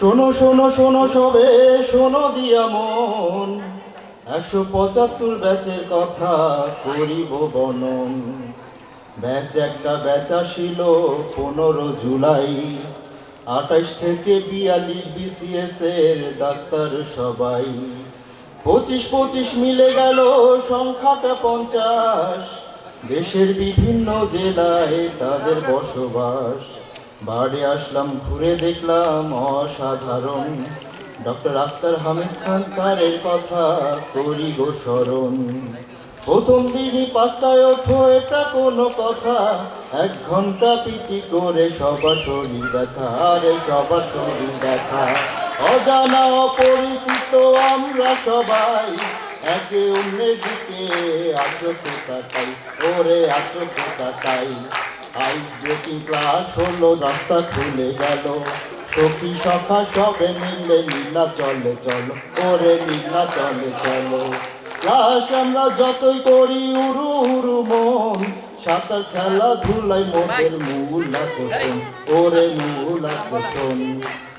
শোনো শোনো শোনো সবে, শোনো দিয়া মন। একশো পঁচাত্তর ব্যাচের কথা করিব বনন। ব্যাচ একটা ব্যাচ ছিল পনেরো জুলাই। আঠাইশ থেকে বিয়াল্লিশ বিসিএস এর ডাক্তার সবাই। পঁচিশ পঁচিশ মিলে গেল সংখ্যাটা পঞ্চাশ। দেশের বিভিন্ন জেলায় তাদের বসবাস। বাড়ি আসলাম, ঘুরে দেখলাম অসাধারণ। ডক্টর আক্তার হামিদ খান স্যারের কথা করি গো স্মরণ। প্রথম দিনই পাঁচটায় ওঠো, এটা কোনো কথা। এক ঘণ্টা পিটি করে সবার শরীর ব্যথা, আরে সবার শরীর ব্যথা। অজানা অপরিচিত আমরা সবাই, একে অন্যের দিকে আছো তাকাই ওরে আছো তাকাই আইস ব্রেকিং ক্লাস হলো, রাস্তা খুলে গেল। সখী সখা সবে মিলে নীলা চলে, চলো, ওরে নীলা চলে, চলো। ক্লাস আমরা যতই করি উরু উরু মন, সাঁতার খেলাধুলাই মোদের মূল আকর্ষণ, ওরে মূল আকর্ষণ।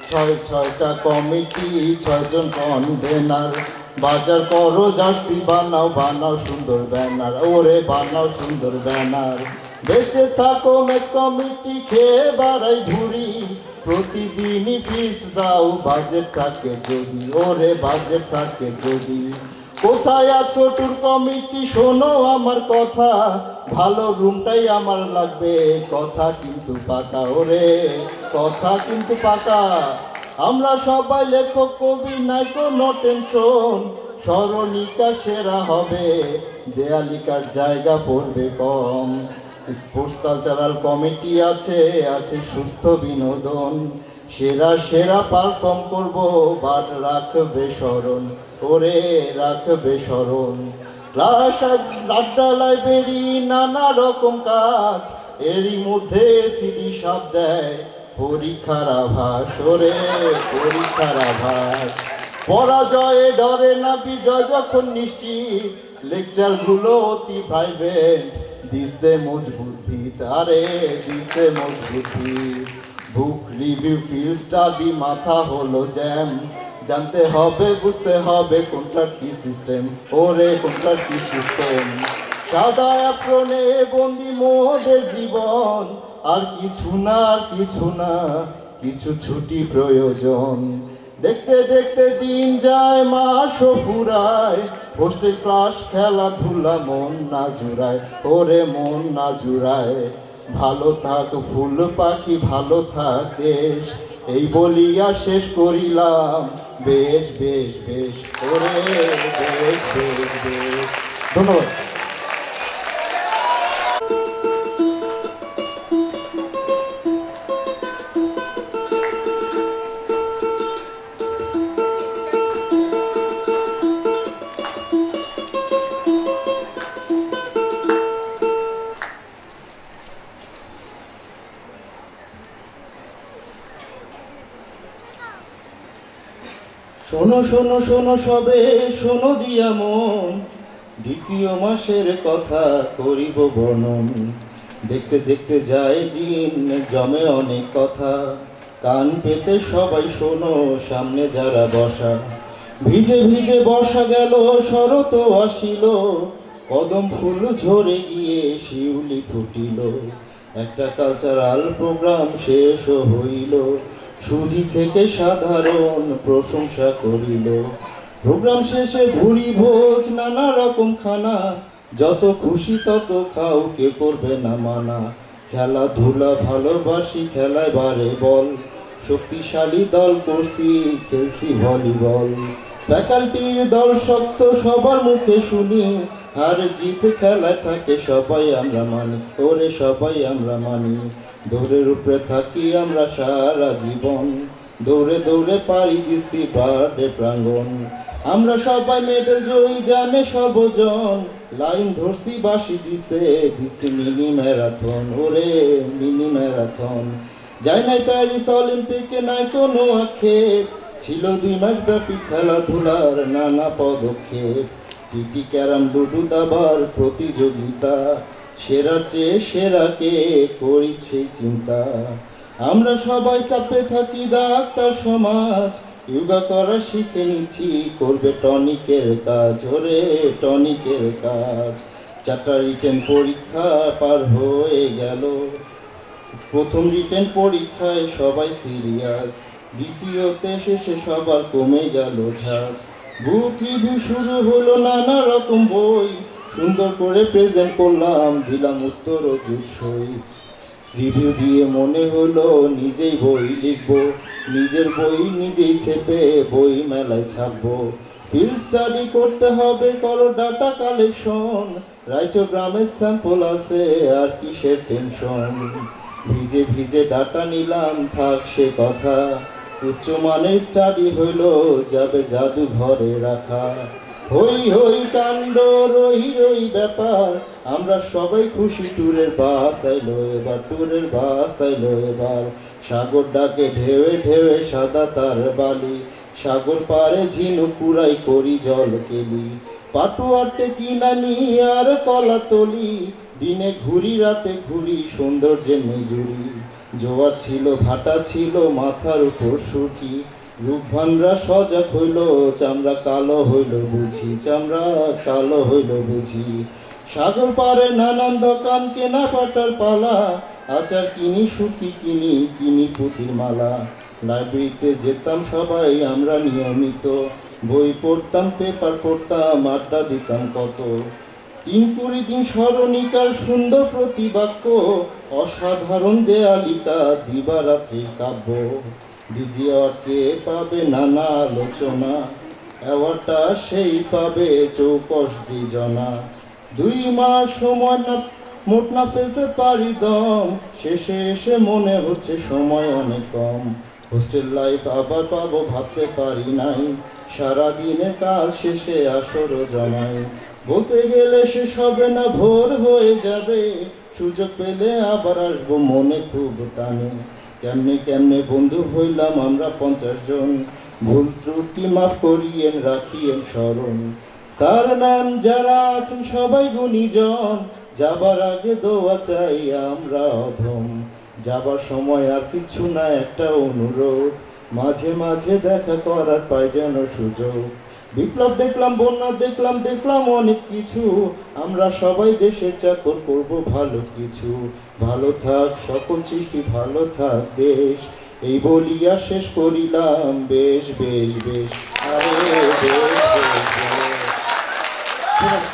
ছয় ছয়টা কমিটি, ছয়জন কনভেনার বাজার করো জার্সি বানাও বানাও সুন্দর ব্যানার। ওরে বানাও সুন্দর ব্যানার। বেঁচে থাকো, ম্যাচ কমিটি খেয়ে বাড়াই ভুরি প্রতিদিনই ফিস্ট দাও বাজেট থাকে যদি। ওরে বাজেট থাকে যদি। কোথায় আছো ট্যুর কমিটি? শোনো আমার কথা। ভালো রুমটাই আমার লাগবে। কথা কিন্তু পাকা। ওরে, কথা কিন্তু পাকা। আমরা সবাই লেখক, কবি নাই কোনো টেনশন স্মরণিকা সেরা হবে, দেয়ালিকার জায়গা পড়বে কম। স্পোর্টস কালচারাল কমিটি আছে আছে সুস্থ বিনোদন। সেরা সেরা পারফর্ম করব বাট রাখবে স্মরণ। ওরে, রাখবে স্মরণ। ক্লাস আড্ডা লাইব্রেরি, নানা রকম কাজ। এরই মধ্যে সিডি সাপ দেয় পরীক্ষার আভাস, ওরে পরীক্ষার আভাস। পরাজয়ে ডরে না বিজয়, যখন নিশ্চিত লেকচারগুলো অতি প্রাইভেট দিছে মজবুত ভিত। আরে, দিছে মজবুত বুক রিভিউ ফিল স্টাডি মাথা হলো জ্যাম। জানতে হবে, বুঝতে হবে কোনটার কি সিস্টেম ওরে, কোনটার কি সিস্টেম সাদা অ্যাপ্রনে বন্দি মোদের জীবন। আর কিছু না কিছু না, কিছু ছুটি প্রয়োজন। দেখতে দেখতে দিন যায়, মাসও ফুরায়। হোস্টেল ক্লাস, খেলাধুলা মন না জুড়ায়। ওরে মন না জুড়ায়। ভালো থাক ফুল পাখি, ভালো থাক দেশ। এই বলিয়া শেষ করিলাম। বেশ বেশ বেশ। ওরে, বেশ বেশ বেশ। ধন্যবাদ। শোনো শোনো শোনো সবে, শোনো দিয়া মন। দ্বিতীয় মাসের কথা করিব বর্ণন। দেখতে দেখতে যায় দিন জমে অনেক কথা। কান পেতে সবাই শোনো, সামনে যারা বসা। ভিজে ভিজে বসা গেল শরত আসিল। কদম ফুল ঝরে গিয়ে শিউলি ফুটিল। একটা কালচারাল প্রোগ্রাম শেষ হইল। সুধি থেকে সাধারণ প্রশংসা করিল। প্রোগ্রাম শেষে ভুরি ভোজ, নানা রকম খানা। যত খুশি তত খাও, কে করবে না মানা। খেলাধুলা ভালোবাসি, খেলায় বারে বল। শক্তিশালী দল করছি, খেলছি ভলিবল। ফ্যাকাল্টির দল শক্ত, সবার মুখে শুনি। আর জিত খেলায় থাকে সবাই আমরা মানি। ওরে সবাই আমরা মানি। দৌড়ের উপরে থাকি আমরা সারা জীবন। দৌড়ে দৌড়ে পারি দিছি বার্থডে প্রাঙ্গণ। আমরা সবাই মেডেল জয়ী, জানে সবজন লাইন ধরছি বাসি দিছে দিছে মিনি ম্যারাথন। ওরে মিনি ম্যারাথন। যাই নাই প্যারিস অলিম্পিকে, নাই কোনো আক্ষেপ। ছিল দুই মাস ব্যাপী খেলাধুলার নানা পদক্ষেপ। টিটি ক্যারাম লুডু দাবার প্রতিযোগিতা। সেরার চেয়ে সেরাকে করি সেই চিন্তা। আমরা সবাই চাপে থাকি ডাক্তার সমাজ। ইয়োগা করা শিখে নিচ্ছি, করবে টনিকের কাজ, ওরে টনিকের কাজ। চারটা রিটেন পরীক্ষা পার হয়ে গেল। প্রথম রিটেন পরীক্ষায় সবাই সিরিয়াস। দ্বিতীয়তে শেষে সবার কমে গেল ঝাঁজ। বুক রিভিউ শুরু হলো নানা রকম বই। সুন্দর করে প্রেজেন্ট করলাম, দিলাম উত্তর ও জুৎসই রিভিউ দিয়ে মনে হলো নিজেই বই লিখব। নিজের বই নিজেই ছেপে বই মেলায় ছাপবো। ফিল্ড স্টাডি করতে হবে করো ডাটা কালেকশন রাইচো গ্রামের স্যাম্পল আছে, আর কিসের টেনশন ভিজে ভিজে ডাটা নিলাম, থাক সে কথা। উচ্চমানের স্টাডি হইল, যাবে জাদু ঘরে রাখা। হই হই, কাণ্ড, রই রই ব্যাপার, আমরা সবাই খুশি ট্যুরের বাস আইলো এবার ট্যুরের বাস আইলো এবার। সাগর ডাকে ঢেউে ঢেউে সাদা তার বালি, সাগর পারে ঝিনু পুরাই করি জল কেলি। পাটুয়াটে কিনানি আর কলা তলি দিনে ঘুরি, রাতে ঘুরি, সৌন্দর্যে মেজুরি। জোয়ার ছিল, ভাটা ছিল, মাথার উপর সুচি। রূপভানরা সজাগ হইল, চামড়া কালো হইল বুঝি, চামড়া কালো হইল বুঝি। সাগর পারে নানান দোকান কেনা পাটার পালা। আচার কিনি সুতি কিনি কিনি পুতির মালা। লাইব্রেরিতে যেতাম সবাই, আমরা নিয়মিত। বই পড়তাম, পেপার পড়তাম, আড্ডা দিতাম কত। তিন কুড়ি দিন স্মরণিকার সুন্দর প্রতিবাক্য, অসাধারণ দেয়ালিকা দিবারাত্রির কাব্য। ডিজিয়ারকে পাবে নানা আলোচনা, অ্যাওয়ার্ডটা সেই পাবে চৌকস জনা দুই মাস সময় না, মোট না ফেলতে পারি দম, শেষে এসে মনে হচ্ছে সময় অনেক কম। হোস্টেল লাইফ আবার পাবো ভাবতে পারি নাই সারা দিনের কাজ শেষে আসরও জমাই বলতে গেলে শেষ হবে না, ভোর হয়ে যাবে। সুযোগ পেলে আবার আসব মনে খুব টানে। কেমনে কেমনে বন্ধু হইলাম আমরা পঞ্চাশ জন। ভুল ত্রুটি মাফ করিয়েন, রাখিয়েন স্মরণ। স্যার নাম যারা আছেন সবাই গুণীজন। যাবার আগে দোয়া চাই আমরা অধম। যাবার সময় আর কিছু না, একটা অনুরোধ। মাঝে মাঝে দেখা করার পাই যেন সুযোগ। বিপ্লব দেখলাম, বন্যা, দেখলাম দেখলাম অনেক কিছু। আমরা সবাই দেশের চাকর করব, ভালো কিছু। ভালো থাক, সকল সৃষ্টি, ভালো থাক দেশ। এই বলিয়া শেষ করিলাম, বেশ বেশ বেশ। আরে বেশ বেশ।